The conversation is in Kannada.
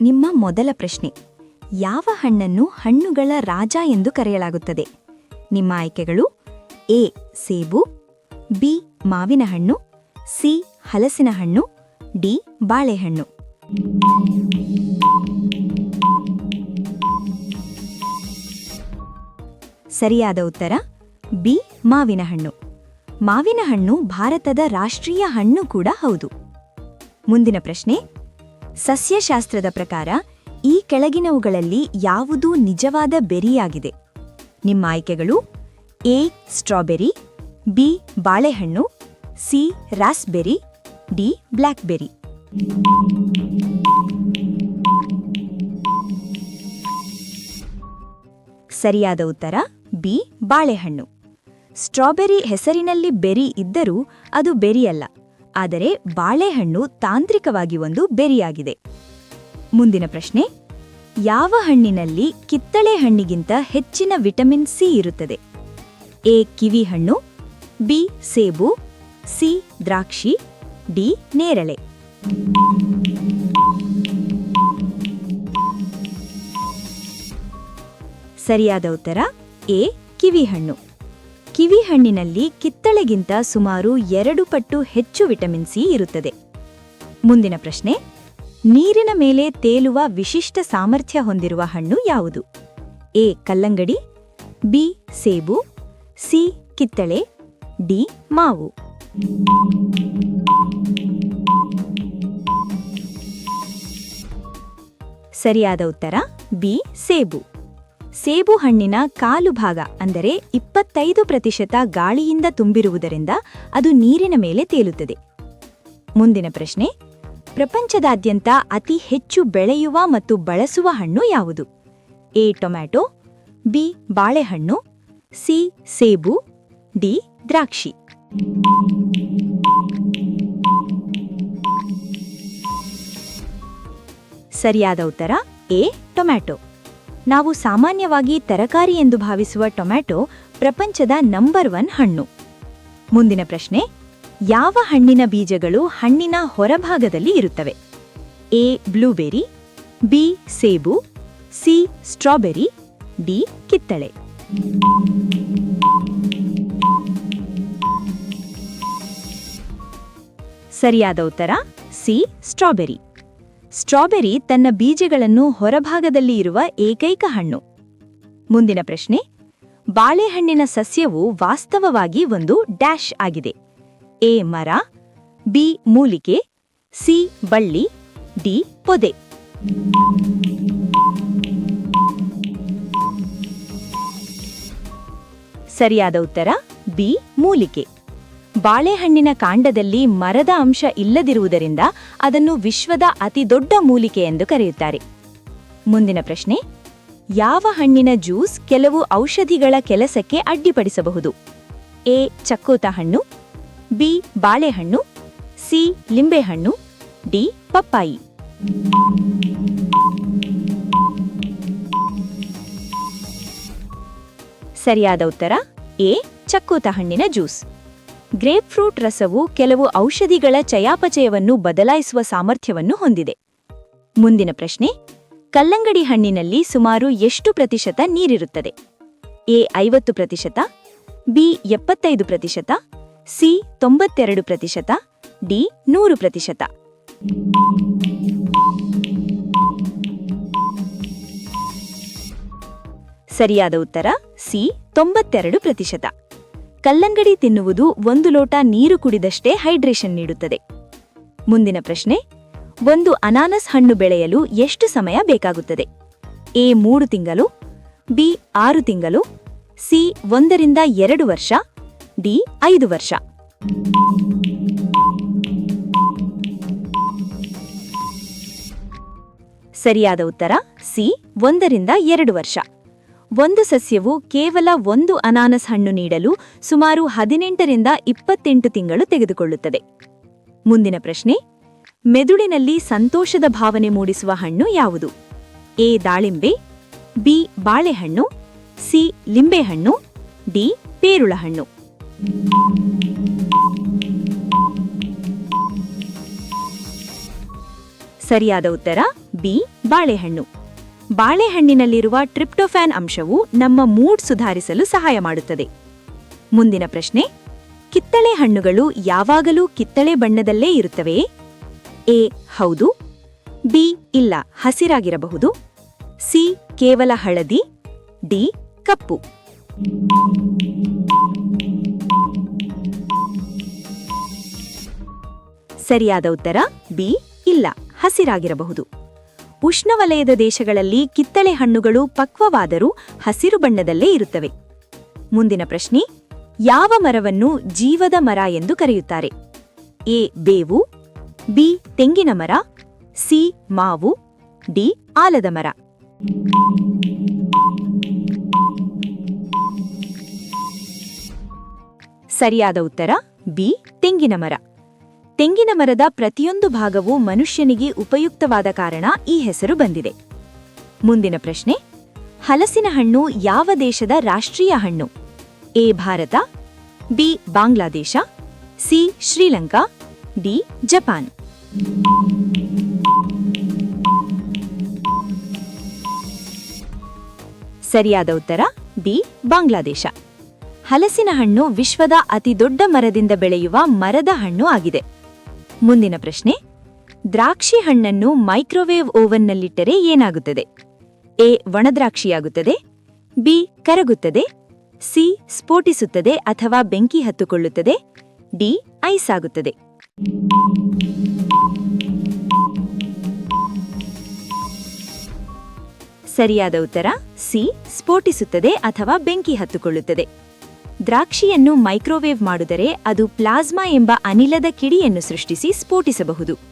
ನಿಮ್ಮ ಮೊದಲ ಪ್ರಶ್ನೆ. ಯಾವ ಹಣ್ಣನ್ನು ಹಣ್ಣುಗಳ ರಾಜ ಎಂದು ಕರೆಯಲಾಗುತ್ತದೆ? ನಿಮ್ಮ ಆಯ್ಕೆಗಳು ಎ, ಸೇಬು, ಬಿ, ಮಾವಿನ ಹಣ್ಣು, ಸಿ, ಹಲಸಿನ ಹಣ್ಣು, ಡಿ, ಬಾಳೆಹಣ್ಣು. ಸರಿಯಾದ ಉತ್ತರ, ಬಿ, ಮಾವಿನ ಹಣ್ಣು. ಮಾವಿನ ಹಣ್ಣು ಭಾರತದ ರಾಷ್ಟ್ರೀಯ ಹಣ್ಣು ಕೂಡ ಹೌದು. ಮುಂದಿನ ಪ್ರಶ್ನೆ ಸಸ್ಯಶಾಸ್ತ್ರದ ಪ್ರಕಾರ, ಈ ಕೆಳಗಿನವುಗಳಲ್ಲಿ ಯಾವುದು ನಿಜವಾದ ಬೆರಿಯಾಗಿದೆ. ನಿಮ್ಮ ಆಯ್ಕೆಗಳು, ಎ, ಸ್ಟ್ರಾಬೆರಿ, ಬಿ, ಬಾಳೆಹಣ್ಣು, ಸಿ, ರಾಸ್ಬೆರಿ, ಡಿ, ಬ್ಲ್ಯಾಕ್ಬೆರಿ. ಸರಿಯಾದ ಉತ್ತರ, ಬಿ, ಬಾಳೆಹಣ್ಣು. ಸ್ಟ್ರಾಬೆರಿ ಹೆಸರಿನಲ್ಲಿ ಬೆರಿ ಇದ್ದರೂ ಅದು ಬೆರಿಯಲ್ಲ. ಆದರೆ ಬಾಳೆಹಣ್ಣು ತಾಂತ್ರಿಕವಾಗಿ ಒಂದು ಬೆರಿಯಾಗಿದೆ. ಮುಂದಿನ ಪ್ರಶ್ನೆ, ಯಾವ ಹಣ್ಣಿನಲ್ಲಿ ಕಿತ್ತಳೆ ಹಣ್ಣಿಗಿಂತ ಹೆಚ್ಚಿನ ವಿಟಮಿನ್ ಸಿ ಇರುತ್ತದೆ? ಎ, ಕಿವಿ ಹಣ್ಣು, ಬಿ, ಸೇಬು, ಸಿ, ದ್ರಾಕ್ಷಿ, ಡಿ, ನೇರಳೆ. ಸರಿಯಾದ ಉತ್ತರ, ಎ ಕಿವಿಹಣ್ಣು ಕಿವಿಹಣ್ಣಿನಲ್ಲಿ ಕಿತ್ತಳೆಗಿಂತ ಸುಮಾರು ಎರಡು ಪಟ್ಟು ಹೆಚ್ಚು ವಿಟಮಿನ್ ಸಿ ಇರುತ್ತದೆ. ಮುಂದಿನ ಪ್ರಶ್ನೆ, ನೀರಿನ ಮೇಲೆ ತೇಲುವ ವಿಶಿಷ್ಟ ಸಾಮರ್ಥ್ಯ ಹೊಂದಿರುವ ಹಣ್ಣು ಯಾವುದು? ಎ, ಕಲ್ಲಂಗಡಿ, ಬಿ, ಸೇಬು, ಸಿ, ಕಿತ್ತಳೆ, ಡಿ, ಮಾವು. ಸರಿಯಾದ ಉತ್ತರ, ಬಿ, ಸೇಬು. ಸೇಬು ಹಣ್ಣಿನ ಕಾಲು ಭಾಗ, ಅಂದರೆ ಇಪ್ಪತ್ತೈದು ಪ್ರತಿಶತ ಗಾಳಿಯಿಂದ ತುಂಬಿರುವುದರಿಂದ ಅದು ನೀರಿನ ಮೇಲೆ ತೇಲುತ್ತದೆ. ಮುಂದಿನ ಪ್ರಶ್ನೆ, ಪ್ರಪಂಚದಾದ್ಯಂತ ಅತಿ ಹೆಚ್ಚು ಬೆಳೆಯುವ ಮತ್ತು ಬಳಸುವ ಹಣ್ಣು ಯಾವುದು? ಎ, ಟೊಮ್ಯಾಟೊ, ಬಿ, ಬಾಳೆಹಣ್ಣು, ಸಿ, ಸೇಬು, ಡಿ, ದ್ರಾಕ್ಷಿ. ಸರಿಯಾದ ಉತ್ತರ, ಎ, ಟೊಮ್ಯಾಟೊ. ನಾವು ಸಾಮಾನ್ಯವಾಗಿ ತರಕಾರಿ ಎಂದು ಭಾವಿಸುವ ಟೊಮ್ಯಾಟೊ ಪ್ರಪಂಚದ ನಂಬರ್ ಒನ್ ಹಣ್ಣು. ಮುಂದಿನ ಪ್ರಶ್ನೆ, ಯಾವ ಹಣ್ಣಿನ ಬೀಜಗಳು ಹಣ್ಣಿನ ಹೊರಭಾಗದಲ್ಲಿ ಇರುತ್ತವೆ? ಎ, ಬ್ಲೂಬೆರಿ, ಬಿ, ಸೇಬು, ಸಿ, ಸ್ಟ್ರಾಬೆರಿ, ಡಿ, ಕಿತ್ತಳೆ. ಸರಿಯಾದ ಉತ್ತರ, ಸಿ, ಸ್ಟ್ರಾಬೆರಿ. ಸ್ಟ್ರಾಬೆರಿ ತನ್ನ ಬೀಜಗಳನ್ನು ಹೊರಭಾಗದಲ್ಲಿ ಇರುವ ಏಕೈಕ ಹಣ್ಣು. ಮುಂದಿನ ಪ್ರಶ್ನೆ, ಬಾಳೆಹಣ್ಣಿನ ಸಸ್ಯವು ವಾಸ್ತವವಾಗಿ ಒಂದು ಡ್ಯಾಶ್ ಆಗಿದೆ. ಎ, ಮರ, ಬಿ, ಮೂಲಿಕೆ, ಸಿ, ಬಳ್ಳಿ, ಡಿ, ಪೊದೆ. ಸರಿಯಾದ ಉತ್ತರ, ಬಿ, ಮೂಲಿಕೆ. ಬಾಳೆಹಣ್ಣಿನ ಕಾಂಡದಲ್ಲಿ ಮರದ ಅಂಶ ಇಲ್ಲದಿರುವುದರಿಂದ ಅದನ್ನು ವಿಶ್ವದ ಅತಿದೊಡ್ಡ ಮೂಲಿಕೆ ಎಂದು ಕರೆಯುತ್ತಾರೆ. ಮುಂದಿನ ಪ್ರಶ್ನೆ, ಯಾವ ಹಣ್ಣಿನ ಜ್ಯೂಸ್ ಕೆಲವು ಔಷಧಿಗಳ ಕೆಲಸಕ್ಕೆ ಅಡ್ಡಿಪಡಿಸಬಹುದು? ಎ, ಚಕ್ಕೋತ ಹಣ್ಣು, ಬಿ, ಬಾಳೆಹಣ್ಣು, ಸಿ, ಲಿಂಬೆಹಣ್ಣು, ಡಿ, ಪಪ್ಪಾಯಿ. ಸರಿಯಾದ ಉತ್ತರ, ಎ, ಚಕ್ಕೋತ ಹಣ್ಣಿನ ಜ್ಯೂಸ್. ಗ್ರೇಪ್ ಫ್ರೂಟ್ ರಸವು ಕೆಲವು ಔಷಧಿಗಳ ಚಯಾಪಚಯವನ್ನು ಬದಲಾಯಿಸುವ ಸಾಮರ್ಥ್ಯವನ್ನು ಹೊಂದಿದೆ. ಮುಂದಿನ ಪ್ರಶ್ನೆ, ಕಲ್ಲಂಗಡಿ ಹಣ್ಣಿನಲ್ಲಿ ಸುಮಾರು ಎಷ್ಟು ಪ್ರತಿಶತ ನೀರಿರುತ್ತದೆ? ಎ ಐವತ್ತು ಪ್ರತಿಶತ, ಬಿ ಎಪ್ಪತ್ತೈದು ಪ್ರತಿಶತ, ಸಿ ತೊಂಬತ್ತೆರಡು ಪ್ರತಿಶತ, ಡಿ ನೂರು ಪ್ರತಿಶತ. ಸರಿಯಾದ ಉತ್ತರ, ಸಿ ತೊಂಬತ್ತೆರಡು ಪ್ರತಿಶತ. ಕಲ್ಲಂಗಡಿ ತಿನ್ನುವುದು ಒಂದು ಲೋಟ ನೀರು ಕುಡಿದಷ್ಟೇ ಹೈಡ್ರೇಷನ್ ನೀಡುತ್ತದೆ. ಮುಂದಿನ ಪ್ರಶ್ನೆ, ಒಂದು ಅನಾನಸ್ ಹಣ್ಣು ಬೆಳೆಯಲು ಎಷ್ಟು ಸಮಯ ಬೇಕಾಗುತ್ತದೆ? ಎ ಮೂರು ತಿಂಗಳು, ಬಿ ಆರು ತಿಂಗಳು, ಸಿ ಒಂದರಿಂದ ಎರಡು ವರ್ಷ, ಡಿ ಐದು ವರ್ಷ. ಸರಿಯಾದ ಉತ್ತರ, ಸಿ ಒಂದರಿಂದ ಎರಡು ವರ್ಷ. ಒಂದು ಸಸ್ಯವು ಕೇವಲ ಒಂದು ಅನಾನಸ್ ಹಣ್ಣು ನೀಡಲು ಸುಮಾರು ಹದಿನೆಂಟರಿಂದ ಇಪ್ಪತ್ತೆಂಟು ತಿಂಗಳು ತೆಗೆದುಕೊಳ್ಳುತ್ತದೆ. ಮುಂದಿನ ಪ್ರಶ್ನೆ, ಮೆದುಳಿನಲ್ಲಿ ಸಂತೋಷದ ಭಾವನೆ ಮೂಡಿಸುವ ಹಣ್ಣು ಯಾವುದು? ಎ, ದಾಳಿಂಬೆ, ಬಿ, ಬಾಳೆಹಣ್ಣು, ಸಿ, ಲಿಂಬೆಹಣ್ಣು, ಡಿ, ಪೇರುಳಹಣ್ಣು. ಸರಿಯಾದ ಉತ್ತರ, ಬಿ, ಬಾಳೆಹಣ್ಣು. ಬಾಳೆಹಣ್ಣಿನಲ್ಲಿರುವ ಟ್ರಿಪ್ಟೊಫ್ಯಾನ್ ಅಂಶವು ನಮ್ಮ ಮೂಡ್ ಸುಧಾರಿಸಲು ಸಹಾಯ ಮಾಡುತ್ತದೆ. ಮುಂದಿನ ಪ್ರಶ್ನೆ, ಕಿತ್ತಳೆ ಹಣ್ಣುಗಳು ಯಾವಾಗಲೂ ಕಿತ್ತಳೆ ಬಣ್ಣದಲ್ಲೇ ಇರುತ್ತವೆ ಎ, ಹೌದು. ಬಿ, ಇಲ್ಲ, ಹಸಿರಾಗಿರಬಹುದು. ಸಿ, ಕೇವಲ ಹಳದಿ. ಡಿ, ಕಪ್ಪು. ಸರಿಯಾದ ಉತ್ತರ, ಬಿ, ಇಲ್ಲ, ಹಸಿರಾಗಿರಬಹುದು. ಉಷ್ಣವಲಯದ ದೇಶಗಳಲ್ಲಿ ಕಿತ್ತಳೆ ಹಣ್ಣುಗಳು ಪಕ್ವವಾದರೂ ಹಸಿರು ಬಣ್ಣದಲ್ಲೇ ಇರುತ್ತವೆ. ಮುಂದಿನ ಪ್ರಶ್ನೆ, ಯಾವ ಮರವನ್ನು ಜೀವದ ಮರ ಎಂದು ಕರೆಯುತ್ತಾರೆ? ಎ, ಬೇವು, ಬಿ, ತೆಂಗಿನ ಮರ, ಸಿ, ಮಾವು, ಡಿ, ಆಲದ ಮರ. ಸರಿಯಾದ ಉತ್ತರ, ಬಿ, ತೆಂಗಿನ ಮರ. ತೆಂಗಿನ ಮರದ ಪ್ರತಿಯೊಂದು ಭಾಗವು ಮನುಷ್ಯನಿಗೆ ಉಪಯುಕ್ತವಾದ ಕಾರಣ ಈ ಹೆಸರು ಬಂದಿದೆ. ಮುಂದಿನ ಪ್ರಶ್ನೆ, ಹಲಸಿನ ಹಣ್ಣು ಯಾವ ದೇಶದ ರಾಷ್ಟ್ರೀಯ ಹಣ್ಣು? A, Bharat, B, Bangladesh, C, Sri Lanka, D, Japan. ಸರಿಯಾದ ಉತ್ತರ, ಬಿ, ಬಾಂಗ್ಲಾದೇಶ. ಹಲಸಿನ ಹಣ್ಣು ವಿಶ್ವದ ಅತಿದೊಡ್ಡ ಮರದಿಂದ ಬೆಳೆಯುವ ಮರದ ಹಣ್ಣು ಆಗಿದೆ. ಮುಂದಿನ ಪ್ರಶ್ನೆ. ದ್ರಾಕ್ಷಿ ಹಣ್ಣನ್ನು ಮೈಕ್ರೋವೇವ್ ಓವನ್ನಲ್ಲಿಟ್ಟರೆ ಏನಾಗುತ್ತದೆ? ಎ, ಒಣದ್ರಾಕ್ಷಿಯಾಗುತ್ತದೆ. ಬಿ, ಕರಗುತ್ತದೆ. ಸಿ, ಸ್ಫೋಟಿಸುತ್ತದೆ ಅಥವಾ ಬೆಂಕಿ ಹತ್ತುಕೊಳ್ಳುತ್ತದೆ. ಡಿ, ಐಸ್ ಆಗುತ್ತದೆ. ಸರಿಯಾದ ಉತ್ತರ, ಸಿ, ಸ್ಫೋಟಿಸುತ್ತದೆ ಅಥವಾ ಬೆಂಕಿ ಹತ್ತುಕೊಳ್ಳುತ್ತದೆ. ದ್ರಾಕ್ಷಿಯನ್ನು ಮೈಕ್ರೋವೇವ್ ಮಾಡಿದರೆ ಅದು ಪ್ಲಾಸ್ಮಾ ಎಂಬ ಅನಿಲದ ಕಿಡಿಯನ್ನು ಸೃಷ್ಟಿಸಿ ಸ್ಫೋಟಿಸಬಹುದು.